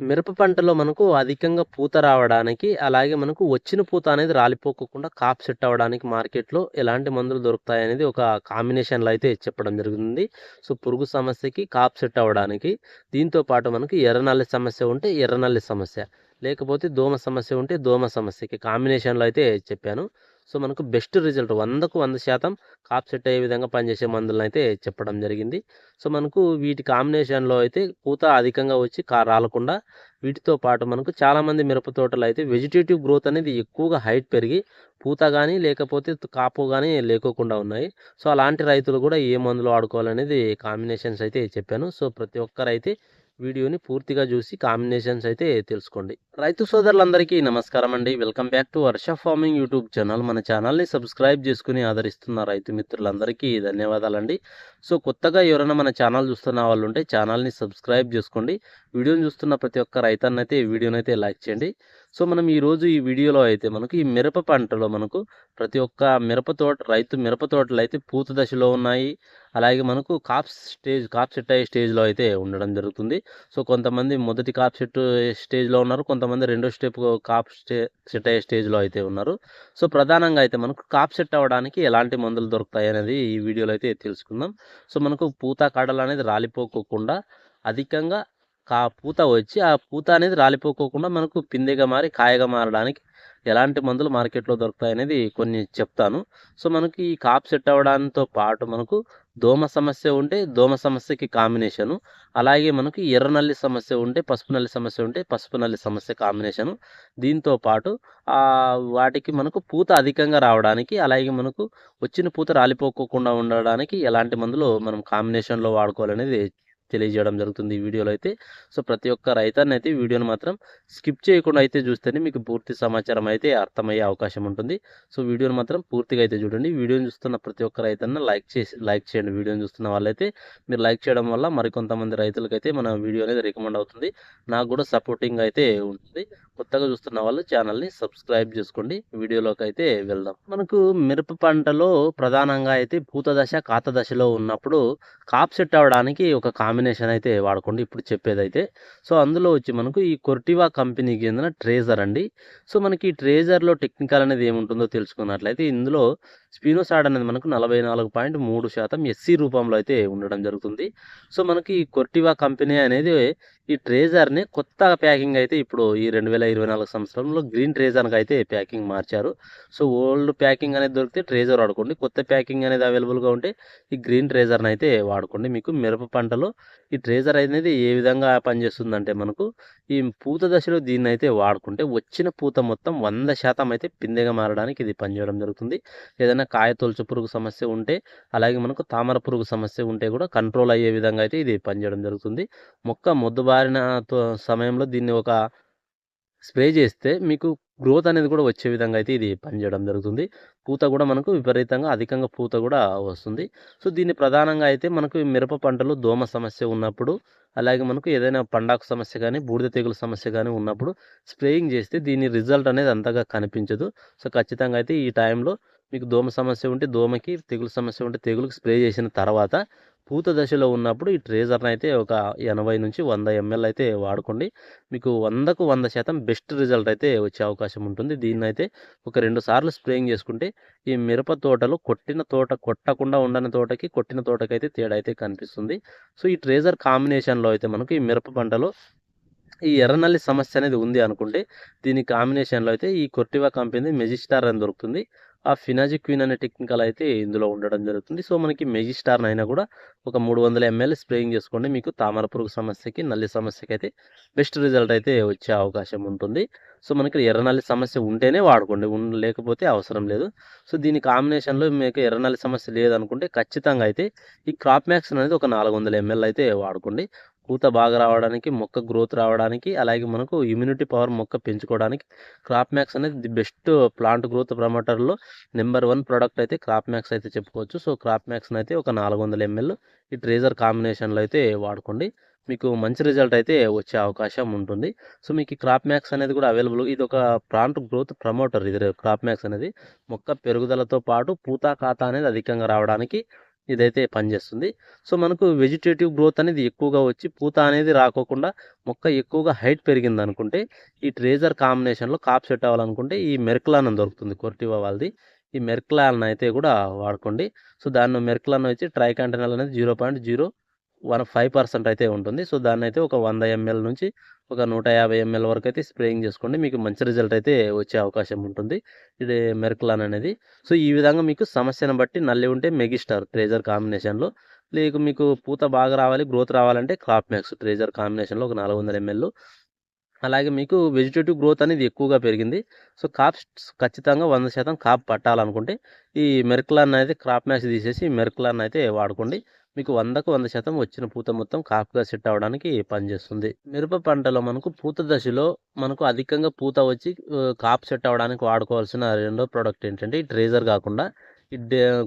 మిరప పంటలో మనకు అధికంగా పూత రావడానికి, అలాగే మనకు వచ్చిన పూత అనేది రాలిపోకుండా కాపు సెట్ అవ్వడానికి మార్కెట్‌లో ఎలాంటి మందులు దొరుకుతాయి అనేది ఒక కాంబినేషన్‌లో అయితే చెప్పడం జరుగుతుంది. సో, పురుగు సమస్యకి, కాపు సెట్ అవ్వడానికి, దీంతో పాటు మనకు ఎర్రనల్లి సమస్య ఉంటే ఎర్రనల్లి సమస్య, లేకపోతే దోమ సమస్య ఉంటే దోమ సమస్యకి కాంబినేషన్‌లో అయితే చెప్పాను. సో, మనకు బెస్ట్ రిజల్ట్ వందకు వంద శాతం కాప్ సెట్ అయ్యే విధంగా పనిచేసే మందులనైతే చెప్పడం జరిగింది. సో, మనకు వీటి కాంబినేషన్‌లో అయితే పూత అధికంగా వచ్చి కా రాలకుండా వీటితో పాటు మనకు చాలామంది మిరప తోటలు అయితే వెజిటేటివ్ గ్రోత్ అనేది ఎక్కువగా హైట్ పెరిగి పూత కానీ లేకపోతే కాపు కానీ లేకోకుండా ఉన్నాయి. సో, అలాంటి రైతులు కూడా ఏ మందులు వాడుకోవాలనేది కాంబినేషన్స్ అయితే చెప్పాను. సో, ప్రతి ఒక్కరైతే వీడియోని పూర్తిగా చూసి కాంబినేషన్స్ అయితే తెలుసుకోండి. రైతు సోదరులందరికీ నమస్కారం అండి. Welcome back to Varsha farming YouTube channel. మన ఛానల్‌ని సబ్స్క్రైబ్ చేసుకొని ఆదరిస్తున్న రైతు మిత్రులందరికీ ధన్యవాదాలండి. సో, కొత్తగా ఎవరైనా మన ఛానల్ చూస్తున్న వాళ్ళుంటే ఛానల్‌ని సబ్స్క్రైబ్ చేసుకోండి. వీడియోని చూస్తున్న ప్రతి ఒక్క రైతన్నైతే వీడియోనైతే లైక్ చేయండి. సో, మనం ఈరోజు ఈ వీడియోలో అయితే మనకు ఈ మిరప పంటలో మనకు ప్రతి ఒక్క మిరప తోట రైతు మిరప తోటలైతే పూత దశలో ఉన్నాయి. అలాగే మనకు కాప్ స్టేజ్ కాప్ సెట్ అయ్యే స్టేజ్‌లో అయితే ఉండడం జరుగుతుంది. సో, కొంతమంది మొదటి కాప్ సెట్ స్టేజ్‌లో ఉన్నారు. కొంతమంది రెండో స్టెప్ కాప్ స్టే సెట్ అయ్యే స్టేజ్‌లో అయితే ఉన్నారు. సో, ప్రధానంగా అయితే మనకు కాప్ సెట్ అవ్వడానికి ఎలాంటి మందులు దొరుకుతాయనేది ఈ వీడియోలో అయితే తెలుసుకుందాం. సో, మనకు పూత కాడలనేది రాలిపోకోకుండా అధికంగా కా పూత వచ్చి ఆ పూత అనేది రాలిపోకోకుండా మనకు పిందెగా మారి కాయగా మారడానికి ఎలాంటి మందులు మార్కెట్‌లో దొరుకుతాయనేది కొన్ని చెప్తాను. సో, మనకి ఈ కాప్ సెట్ అవ్వడంతో పాటు మనకు దోమ సమస్య ఉంటే దోమ సమస్యకి కాంబినేషను, అలాగే మనకు ఎర్రనల్లి సమస్య ఉంటే పసుపు నల్లి సమస్య ఉంటే పసుపు నల్లి సమస్య కాంబినేషను. దీంతో పాటు వాటికి మనకు పూత అధికంగా రావడానికి, అలాగే మనకు వచ్చిన పూత రాలిపోకోకుండా ఉండడానికి ఎలాంటి మందులు మనం కాంబినేషన్‌లో వాడుకోవాలనేది తెలియజేయడం జరుగుతుంది ఈ వీడియోలో అయితే. సో, ప్రతి ఒక్క రైతాన్ని అయితే వీడియోని మాత్రం స్కిప్ చేయకుండా అయితే చూస్తేనే మీకు పూర్తి సమాచారం అయితే అర్థమయ్యే అవకాశం ఉంటుంది. సో, వీడియోని మాత్రం పూర్తిగా అయితే చూడండి. వీడియోని చూస్తున్న ప్రతి ఒక్క రైతన్న లైక్ చేసి లైక్ చేయండి. వీడియోని చూస్తున్న వాళ్ళైతే మీరు లైక్ చేయడం వల్ల మరికొంతమంది రైతులకైతే మన వీడియో అనేది రికమెండ్ అవుతుంది. నాకు కూడా సపోర్టింగ్ అయితే ఉంటుంది. కొత్తగా చూస్తున్న వాళ్ళు ఛానల్‌ని సబ్స్క్రైబ్ చేసుకోండి. వీడియోలోకి అయితే వెళ్దాం. మనకు మిరప పంటలో ప్రధానంగా అయితే పూత దశ, కాత దశలో ఉన్నప్పుడు కాప్ సెట్ అవ్వడానికి ఒక కాంబినేషన్ అయితే వాడుకోండి. ఇప్పుడు చెప్పేదైతే. సో, అందులో వచ్చి మనకు ఈ కొర్టివా కంపెనీకి చెందిన ట్రేజర్ అండి. సో, మనకి ఈ ట్రేజర్‌లో టెక్నికల్ అనేది ఏముంటుందో తెలుసుకున్నట్లయితే ఇందులో స్పినోసాడ్ అనేది మనకు 44.3% ఎస్సీ రూపంలో అయితే ఉండడం జరుగుతుంది. సో, మనకి ఈ కొర్టివా కంపెనీ అనేది ఈ ట్రేజర్‌ని కొత్త ప్యాకింగ్ అయితే ఇప్పుడు ఈ 2024 సంవత్సరంలో గ్రీన్ ట్రేజర్‌కి అయితే ప్యాకింగ్ మార్చారు. సో, ఓల్డ్ ప్యాకింగ్ అనేది దొరికితే ట్రేజర్ వాడుకోండి. కొత్త ప్యాకింగ్ అనేది అవైలబుల్‌గా ఉంటే ఈ గ్రీన్ ట్రేజర్‌ని అయితే వాడుకోండి. మీకు మిరప పంటలో ఈ ట్రేజర్ అనేది ఏ విధంగా పనిచేస్తుందంటే మనకు ఈ పూత దశలో దీన్నైతే వాడుకుంటే వచ్చిన పూత మొత్తం 100% అయితే పిందెగా మారడానికి ఇది పనిచేయడం జరుగుతుంది. ఏదైనా కాయ తొలుచు పురుగు సమస్య ఉంటే, అలాగే మనకు తామర పురుగు సమస్య ఉంటే కూడా కంట్రోల్ అయ్యే విధంగా అయితే ఇది పనిచేయడం జరుగుతుంది. మొక్క మొద్దుబారిన సమయంలో దీన్ని ఒక స్ప్రే చేస్తే మీకు గ్రోత్ అనేది కూడా వచ్చే విధంగా అయితే ఇది పనిచేయడం జరుగుతుంది. పూత కూడా మనకు విపరీతంగా అధికంగా పూత కూడా వస్తుంది. సో, దీన్ని ప్రధానంగా అయితే మనకు మిరప పంటలో దోమ సమస్య ఉన్నప్పుడు, అలాగే మనకు ఏదైనా పండాకు సమస్య కానీ బూడిద తెగులు సమస్య కానీ ఉన్నప్పుడు స్ప్రేయింగ్ చేస్తే దీని రిజల్ట్ అనేది అంతగా కనిపించదు. సో, ఖచ్చితంగా అయితే ఈ టైంలో మీకు దోమ సమస్య ఉంటే దోమకి, తెగులు సమస్య ఉంటే తెగులుకి స్ప్రే చేసిన తర్వాత పూత దశలో ఉన్నప్పుడు ఈ ట్రేజర్‌ని అయితే ఒక 80-100 ఎంఎల్ అయితే వాడుకోండి. మీకు 100కు 100% బెస్ట్ రిజల్ట్ అయితే వచ్చే అవకాశం ఉంటుంది. దీన్నైతే ఒక రెండు సార్లు స్ప్రేయింగ్ చేసుకుంటే ఈ మిరప తోటలో కొట్టిన తోట కొట్టకుండా ఉండని తోటకి, కొట్టిన తోటకైతే తేడా అయితే కనిపిస్తుంది. సో, ఈ ట్రేజర్ కాంబినేషన్‌లో అయితే మనకు ఈ మిరప పంటలో ఈ ఎర్రనల్లి సమస్య అనేది ఉంది అనుకుంటే దీని కాంబినేషన్‌లో అయితే ఈ కొర్టివా కంపెనీ మెజిస్టార్ అని దొరుకుతుంది. ఆ ఫినాజిక్విన్ అనే టెక్నికల్ అయితే ఇందులో ఉండడం జరుగుతుంది. సో, మనకి మెజిస్టార్‌ని అయినా కూడా ఒక 300 ఎంఎల్ స్ప్రేయింగ్ చేసుకోండి. మీకు తామర పురుగు సమస్యకి, నల్లి సమస్యకి అయితే బెస్ట్ రిజల్ట్ అయితే వచ్చే అవకాశం ఉంటుంది. సో, మనకి ఎర్రనల్లి సమస్య ఉంటేనే వాడుకోండి. లేకపోతే అవసరం లేదు. సో, దీని కాంబినేషన్‌లో మీకు ఎర్రనల్లి సమస్య లేదనుకుంటే ఖచ్చితంగా అయితే ఈ క్రాప్ మ్యాక్స్ అనేది ఒక 400 ఎంఎల్ అయితే వాడుకోండి. పూత బాగా రావడానికి, మొక్క గ్రోత్ రావడానికి, అలాగే మనకు ఇమ్యూనిటీ పవర్ మొక్క పెంచుకోవడానికి క్రాప్ మ్యాక్స్ అనేది ది బెస్ట్ ప్లాంట్ గ్రోత్ ప్రమోటర్‌లో నెంబర్ వన్ ప్రోడక్ట్ అయితే క్రాప్ మ్యాక్స్ అయితే చెప్పుకోవచ్చు. సో, క్రాప్ మ్యాక్స్‌ని అయితే ఒక 400 ఎంఎల్ ఈ ట్రేజర్ కాంబినేషన్‌లో అయితే వాడుకోండి. మీకు మంచి రిజల్ట్ అయితే వచ్చే అవకాశం ఉంటుంది. సో, మీకు క్రాప్ మ్యాక్స్ అనేది కూడా అవైలబుల్ ఇది ఒక ప్లాంట్ గ్రోత్ ప్రమోటర్ ఇది క్రాప్ మ్యాక్స్ అనేది. మొక్క పెరుగుదలతో పాటు పూత, ఖాతా అనేది అధికంగా రావడానికి ఇదైతే పనిచేస్తుంది. సో మనకు వెజిటేటివ్ గ్రోత్ అనేది ఎక్కువగా వచ్చి పూత అనేది రాకోకుండా మొక్క ఎక్కువగా హైట్ పెరిగింది అనుకుంటే ఈ ట్రేజర్ కాంబినేషన్లో కాప్ సెట్ అవ్వాలనుకుంటే ఈ మెర్క్లానం దొరుకుతుంది కొర్టివా వాళ్ళది. ఈ మెర్క్లాన్ అయితే కూడా వాడుకోండి. సో దాన్ని మెర్క్లాన్ వచ్చి ట్రైకాంటనల్ అనేది zero point zero one five percent అయితే ఉంటుంది. సో దాన్ని అయితే ఒక వంద ఎంఎల్ నుంచి ఒక నూట యాభై ఎంఎల్ వరకు అయితే స్ప్రేయింగ్ చేసుకోండి. మీకు మంచి రిజల్ట్ అయితే వచ్చే అవకాశం ఉంటుంది. ఇది మెర్క్లాన్ అనేది. సో ఈ విధంగా మీకు సమస్యను బట్టి నల్లి ఉంటే మెగిస్టార్ ట్రేజర్ కాంబినేషన్లో. లేక మీకు పూత బాగా రావాలి గ్రోత్ రావాలంటే క్రాప్ మ్యాక్స్ ట్రేజర్ కాంబినేషన్లో ఒక నాలుగు వందల ఎంఎల్. అలాగే మీకు వెజిటేటివ్ గ్రోత్ అనేది ఎక్కువగా పెరిగింది. సో కాప్ ఖచ్చితంగా వంద శాతం కాప్ పట్టాలనుకుంటే ఈ మెర్క్లాన్ అయితే క్రాప్ మ్యాక్స్ తీసేసి మెర్క్లాన్ అయితే వాడుకోండి. మీకు వందకు వంద శాతం వచ్చిన పూత మొత్తం కాపుగా సెట్ అవ్వడానికి పనిచేస్తుంది మిరప పంటలో మనకు పూత దశలో మనకు అధికంగా పూత వచ్చి కాపు సెట్ అవ్వడానికి వాడుకోవాల్సిన రెండో ప్రోడక్ట్ ఏంటంటే ఈ ట్రేజర్ కాకుండా ఈ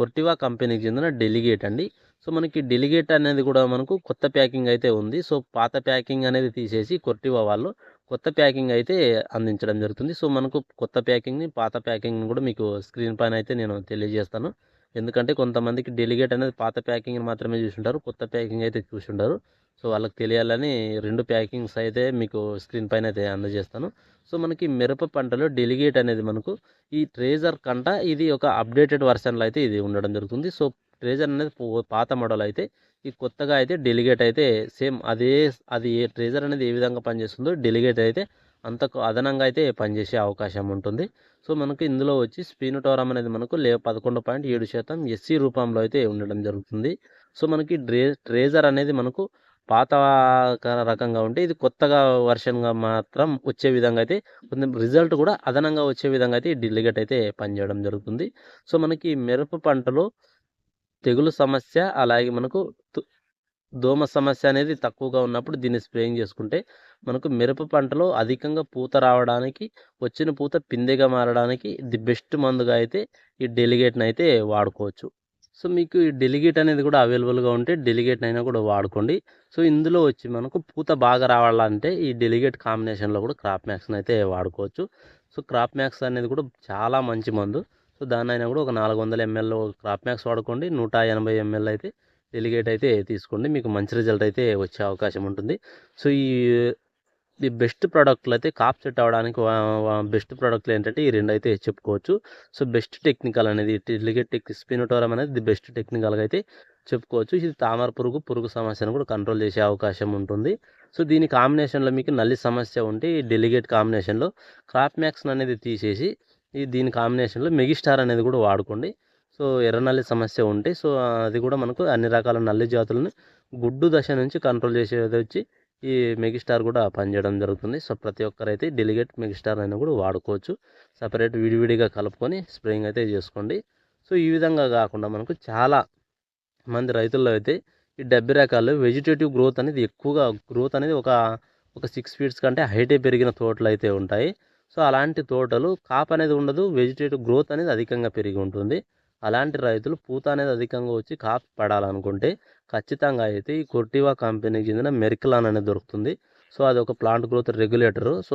కొర్టివా కంపెనీకి చెందిన డెలిగేట్ అండి. సో మనకి డెలిగేట్ అనేది కూడా మనకు కొత్త ప్యాకింగ్ అయితే ఉంది. సో పాత ప్యాకింగ్ అనేది తీసేసి కొర్టివా వాళ్ళు కొత్త ప్యాకింగ్ అయితే అందించడం జరుగుతుంది. సో మనకు కొత్త ప్యాకింగ్ని పాత ప్యాకింగ్ని కూడా మీకు స్క్రీన్ పైన అయితే నేను తెలియజేస్తాను. ఎందుకంటే కొంతమందికి డెలిగేట్ అనేది పాత ప్యాకింగ్ మాత్రమే చూసుంటారు కొత్త ప్యాకింగ్ అయితే చూసుంటారు. సో వాళ్ళకి తెలియాలని రెండు ప్యాకింగ్స్ అయితే మీకు స్క్రీన్ పైన అయితే అందజేస్తాను. సో మనకి మిరప పంటలో డెలిగేట్ అనేది మనకు ఈ ట్రేజర్ కంట ఇది ఒక అప్డేటెడ్ వర్షన్లో అయితే ఇది ఉండడం జరుగుతుంది. సో ట్రేజర్ అనేది పాత మోడల్ అయితే ఈ కొత్తగా అయితే డెలిగేట్ అయితే సేమ్ అదే అది ఏ ట్రేజర్ అనేది ఏ విధంగా పనిచేస్తుందో డెలిగేట్ అయితే అంతకు అదనంగా అయితే పనిచేసే అవకాశం ఉంటుంది. సో మనకు ఇందులో వచ్చి స్పీనోటోరం అనేది మనకు లే పదకొండు పాయింట్ ఏడు శాతం ఎస్సీ రూపంలో అయితే ఉండడం జరుగుతుంది. సో మనకి డ్రే ట్రేజర్ అనేది మనకు పాత రకంగా ఉంటే ఇది కొత్తగా వర్షన్గా మాత్రం వచ్చే విధంగా అయితే కొంచెం రిజల్ట్ కూడా అదనంగా వచ్చే విధంగా అయితే ఈ డెలిగేట్ అయితే పనిచేయడం జరుగుతుంది. సో మనకి మిరప పంటలో తెగులు సమస్య అలాగే మనకు తు- దోమ సమస్య అనేది తక్కువగా ఉన్నప్పుడు దీన్ని స్ప్రేయింగ్ చేసుకుంటే మనకు మిరప పంటలో అధికంగా పూత రావడానికి వచ్చిన పూత పిందెగా మారడానికి ది బెస్ట్ మందుగా అయితే ఈ డెలిగేట్ని అయితే వాడుకోవచ్చు. సో మీకు ఈ డెలిగేట్ అనేది కూడా అవైలబుల్గా ఉంటే డెలిగేట్ అయినా కూడా వాడుకోండి. సో ఇందులో వచ్చి మనకు పూత బాగా రావాలంటే ఈ డెలిగేట్ కాంబినేషన్లో కూడా క్రాప్ మ్యాక్స్ని అయితే వాడుకోవచ్చు. సో క్రాప్ మ్యాక్స్ అనేది కూడా చాలా మంచి మందు. సో దాన్నైనా అయినా కూడా ఒక నాలుగు వందల ఎంఎల్ క్రాప్ మ్యాక్స్ వాడుకోండి. నూట ఎనభై ఎంఎల్ అయితే డెలిగేట్ అయితే తీసుకోండి. మీకు మంచి రిజల్ట్ అయితే వచ్చే అవకాశం ఉంటుంది. సో ఈ ఈ బెస్ట్ ప్రోడక్ట్లు అయితే కాప్ సెట్ అవ్వడానికి బెస్ట్ ప్రోడక్ట్లు ఏంటంటే ఈ రెండు అయితే చెప్పుకోవచ్చు. సో బెస్ట్ టెక్నికల్ అనేది డెలిగేట్ టెక్ స్పినోటోరం అనేది ది బెస్ట్ టెక్నికల్గా అయితే చెప్పుకోవచ్చు. ఇది తామర పురుగు పురుగు సమస్యను కూడా కంట్రోల్ చేసే అవకాశం ఉంటుంది. సో దీని కాంబినేషన్లో మీకు నల్లి సమస్య ఉంటే ఈ డెలిగేట్ కాంబినేషన్లో క్రాప్ మ్యాక్స్ అనేది తీసేసి ఈ దీని కాంబినేషన్లో మెగిస్టార్ అనేది కూడా వాడుకోండి. సో ఎర్ర నల్లి సమస్య ఉంటే సో అది కూడా మనకు అన్ని రకాల నల్లి జాతులను గుడ్డు దశ నుంచి కంట్రోల్ చేసేది వచ్చి ఈ మెగిస్టార్ కూడా పనిచేయడం జరుగుతుంది. సో ప్రతి ఒక్కరైతే డెలిగేట్ మెగిస్టార్ అయినా కూడా వాడుకోవచ్చు. సపరేట్ విడివిడిగా కలుపుకొని స్ప్రేయింగ్ అయితే చేసుకోండి. సో ఈ విధంగా కాకుండా మనకు చాలా మంది రైతుల్లో అయితే ఈ డెబ్బై రకాలు వెజిటేటివ్ గ్రోత్ అనేది ఎక్కువగా గ్రోత్ అనేది ఒక ఒక సిక్స్ ఫీట్స్ కంటే హైటే పెరిగిన తోటలు అయితే ఉంటాయి. సో అలాంటి తోటలు కాప్ అనేది ఉండదు వెజిటేటివ్ గ్రోత్ అనేది అధికంగా పెరిగి ఉంటుంది. అలాంటి రైతులు పూత అనేది అధికంగా వచ్చి కాఫీ పడాలనుకుంటే ఖచ్చితంగా అయితే ఈ కొర్టివా కంపెనీకి చెందిన మెరికలాన్ అనేది దొరుకుతుంది. సో అది ఒక plant growth regulator. So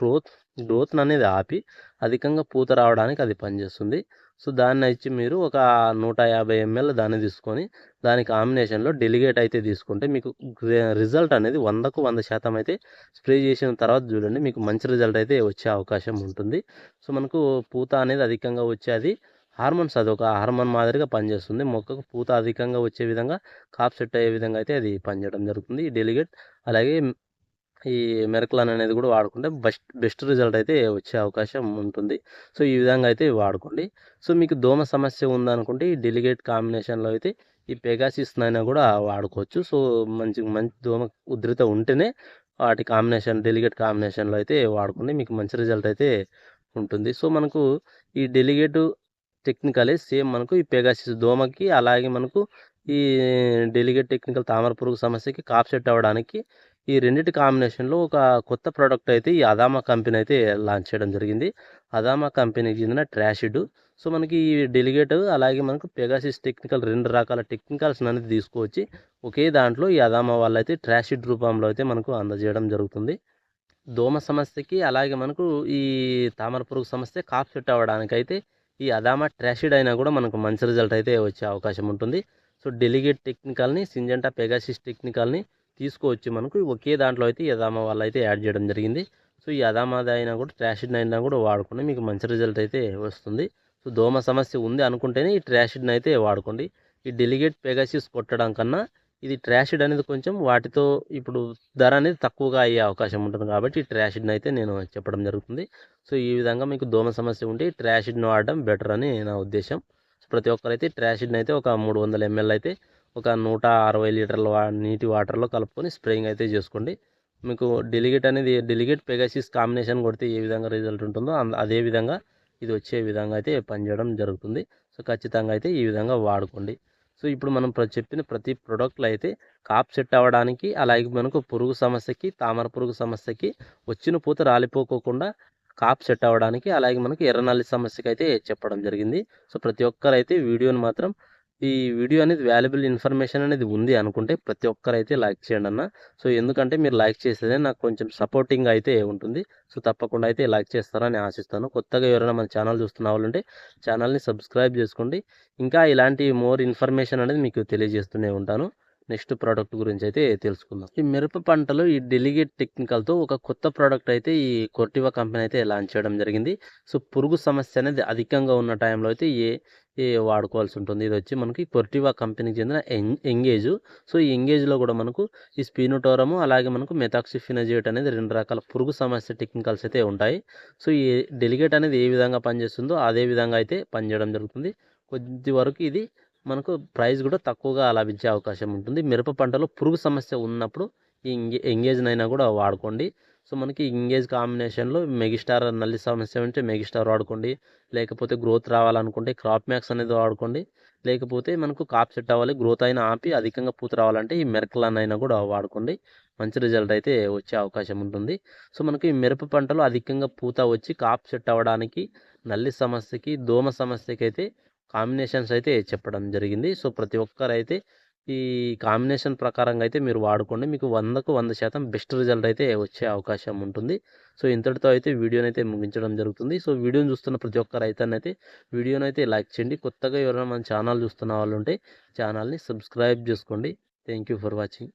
growth growth అనేది ఆపి అధికంగా పూత రావడానికి అది పనిచేస్తుంది. సో దాన్ని ఇచ్చి మీరు ఒక నూట యాభై ఎంఎల్ దాన్ని తీసుకొని దాని కాంబినేషన్లో డెలిగేట్ అయితే తీసుకుంటే మీకు రిజల్ట్ అనేది వందకు వంద శాతం అయితే స్ప్రే చేసిన తర్వాత చూడండి మీకు మంచి రిజల్ట్ అయితే వచ్చే అవకాశం ఉంటుంది. సో మనకు పూత అనేది అధికంగా వచ్చేది హార్మోన్స్ అది ఒక హార్మోన్ మాదిరిగా పనిచేస్తుంది. మొక్కకు పూత అధికంగా వచ్చే విధంగా కాప్ సెట్ అయ్యే విధంగా అయితే అది పనిచేయడం జరుగుతుంది. ఈ డెలిగేట్ అలాగే ఈ మెరక్లాన్ అనేది కూడా వాడుకుంటే బెస్ట్ బెస్ట్ రిజల్ట్ అయితే వచ్చే అవకాశం ఉంటుంది. సో ఈ విధంగా అయితే వాడుకోండి. సో మీకు దోమ సమస్య ఉందనుకుంటే ఈ డెలిగేట్ కాంబినేషన్లో అయితే ఈ పెగాసిస్ అయినా కూడా వాడుకోవచ్చు. సో మంచి మంచి దోమ ఉధృత ఉంటేనే వాటి కాంబినేషన్ డెలిగేట్ కాంబినేషన్లో అయితే వాడుకోండి. మీకు మంచి రిజల్ట్ అయితే ఉంటుంది. సో మనకు ఈ డెలిగేట్ టెక్నికలే సేమ్ మనకు ఈ పెగాసిస్ దోమకి అలాగే మనకు ఈ డెలిగేట్ టెక్నికల్ తామర పురుగు సమస్యకి కాప్ సెట్ అవ్వడానికి ఈ రెండింటి కాంబినేషన్లో ఒక కొత్త ప్రోడక్ట్ అయితే ఈ అదామా కంపెనీ అయితే లాంచ్ చేయడం జరిగింది. అదామా కంపెనీకి చెందిన ట్రాషిడ్ సో మనకి ఈ డెలిగేట్ అలాగే మనకు పెగాసిస్ టెక్నికల్ రెండు రకాల టెక్నికల్స్ అనేది తీసుకువచ్చి ఒకే దాంట్లో ఈ అదామా వాళ్ళు అయితే ట్రాషిడ్ రూపంలో అయితే మనకు అందజేయడం జరుగుతుంది. దోమ సమస్యకి అలాగే మనకు ఈ తామర పురుగు సమస్య కాప్ సెట్ అవ్వడానికి అయితే ఈ అదామా ట్రాషిడ్ అయినా కూడా మనకు మంచి రిజల్ట్ అయితే వచ్చే అవకాశం ఉంటుంది. సో డెలిగేట్ టెక్నికల్ని సింజంటా పెగాసిస్ టెక్నికల్ని తీసుకోవచ్చు మనకు. ఒకే దాంట్లో అయితే యదామా వాళ్ళు అయితే యాడ్ చేయడం జరిగింది. సో ఈ యదామాది అయినా కూడా ట్రాషిడ్ అయినా కూడా వాడుకుని మీకు మంచి రిజల్ట్ అయితే వస్తుంది. సో దోమ సమస్య ఉంది అనుకుంటేనే ఈ ట్రాషిడ్ని అయితే వాడుకోండి. ఈ డెలిగేట్ పెగాసిస్ కొట్టడం కన్నా ఇది ట్రాషిడ్ అనేది కొంచెం వాటితో ఇప్పుడు ధర అనేది తక్కువగా అయ్యే అవకాశం ఉంటుంది కాబట్టి ట్రాషిడ్ని అయితే నేను చెప్పడం జరుగుతుంది. సో ఈ విధంగా మీకు దోమ సమస్య ఉంటే ట్రాషిడ్ను ట్రాషిడ్ని వాడడం బెటర్ అని నా ఉద్దేశం. ప్రతి ఒక్కరైతే ట్రాషిడ్ని అయితే ఒక మూడు వందల ఎంఎల్ అయితే ఒక నూట అరవై లీటర్ల వా నీటి వాటర్లో కలుపుకొని స్ప్రేయింగ్ అయితే చేసుకోండి. మీకు డెలిగేట్ అనేది డెలిగేట్ పెగాసిస్ కాంబినేషన్ కొడితే ఏ విధంగా రిజల్ట్ ఉంటుందో అదే విధంగా ఇది వచ్చే విధంగా అయితే పనిచేయడం జరుగుతుంది. సో ఖచ్చితంగా అయితే ఈ విధంగా వాడుకోండి. సో ఇప్పుడు మనం ప్ర- చెప్పిన ప్రతి ప్రొడక్ట్లో అయితే కాప్ సెట్ అవ్వడానికి అలాగే మనకు పురుగు సమస్యకి తామర పురుగు సమస్యకి వచ్చిన పూత రాలిపోకోకుండా కాప్ సెట్ అవ్వడానికి అలాగే మనకి ఎర్రనల్లి సమస్యకి అయితే చెప్పడం జరిగింది. సో ప్రతి ఒక్కరైతే వీడియోని మాత్రం ఈ వీడియో అనేది వాల్యుబుల్ ఇన్ఫర్మేషన్ అనేది ఉంది అనుకుంటే ప్రతి ఒక్కరైతే లైక్ చేయండి అన్న. సో ఎందుకంటే మీరు లైక్ చేస్తే నాకు కొంచెం సపోర్టింగ్ అయితే ఉంటుంది. సో తప్పకుండా అయితే లైక్ చేస్తారని ఆశిస్తాను. కొత్తగా ఎవరైనా మన ఛానల్ చూస్తున్న వాళ్ళుంటే ఛానల్ని సబ్స్క్రైబ్ చేసుకోండి. ఇంకా ఇలాంటి మోర్ ఇన్ఫర్మేషన్ అనేది మీకు తెలియజేస్తూనే ఉంటాను. నెక్స్ట్ ప్రోడక్ట్ గురించి అయితే తెలుసుకుందాం. ఈ మిరప పంటలో ఈ డెలిగేట్ టెక్నికల్తో ఒక కొత్త ప్రోడక్ట్ అయితే ఈ కొర్టివా కంపెనీ అయితే లాంచ్ చేయడం జరిగింది. సో పురుగు సమస్య అనేది అధికంగా ఉన్న టైంలో అయితే ఏ వాడుకోవాల్సి ఉంటుంది ఇది వచ్చి మనకి కొర్టివా కంపెనీకి చెందిన ఎంగేజ్. సో ఈ ఎంగేజ్లో కూడా మనకు ఈ స్పీనోటోరము అలాగే మనకు మెథాక్సిఫినజేట్ అనేది రెండు రకాల పురుగు సమస్య టెక్నికల్స్ అయితే ఉంటాయి. సో ఈ డెలిగేట్ అనేది ఏ విధంగా పనిచేస్తుందో అదే విధంగా అయితే పనిచేయడం జరుగుతుంది. కొద్ది వరకు ఇది మనకు ప్రైస్ కూడా తక్కువగా లభించే అవకాశం ఉంటుంది. మిరప పంటలో పురుగు సమస్య ఉన్నప్పుడు ఈ ఎంగే ఎంగేజ్నైనా కూడా వాడుకోండి. సో మనకి ఇంగేజ్ కాంబినేషన్లో మెగిస్టార్ నల్లి సమస్య ఉంటే మెగిస్టార్ వాడుకోండి లేకపోతే గ్రోత్ రావాలనుకుంటే క్రాప్ మ్యాక్స్ అనేది వాడుకోండి లేకపోతే మనకు కాప్ సెట్ అవ్వాలి గ్రోత్ అయినా ఆపి అధికంగా పూత రావాలంటే ఈ మెరకలాన్ అయినా కూడా వాడుకోండి. మంచి రిజల్ట్ అయితే వచ్చే అవకాశం ఉంటుంది. సో మనకి ఈ మిరప పంటలో అధికంగా పూత వచ్చి కాప్ సెట్ అవ్వడానికి నల్లి సమస్యకి దోమ సమస్యకి అయితే కాంబినేషన్స్ అయితే చెప్పడం జరిగింది. సో ప్రతి ఒక్కరైతే ఈ కాంబినేషన్ ప్రకారంగా అయితే మీరు వాడుకోండి. మీకు వందకు వంద శాతం బెస్ట్ రిజల్ట్ అయితే వచ్చే అవకాశం ఉంటుంది. సో ఇంతటితో అయితే వీడియోని అయితే ముగించడం జరుగుతుంది. సో వీడియోని చూస్తున్న ప్రతి ఒక్క రైతన్నైతే వీడియోని అయితే లైక్ చేయండి. కొత్తగా ఎవరైనా మన ఛానల్ చూస్తున్న వాళ్ళు ఉంటే ఛానల్ని సబ్స్క్రైబ్ చేసుకోండి. Thank you for watching.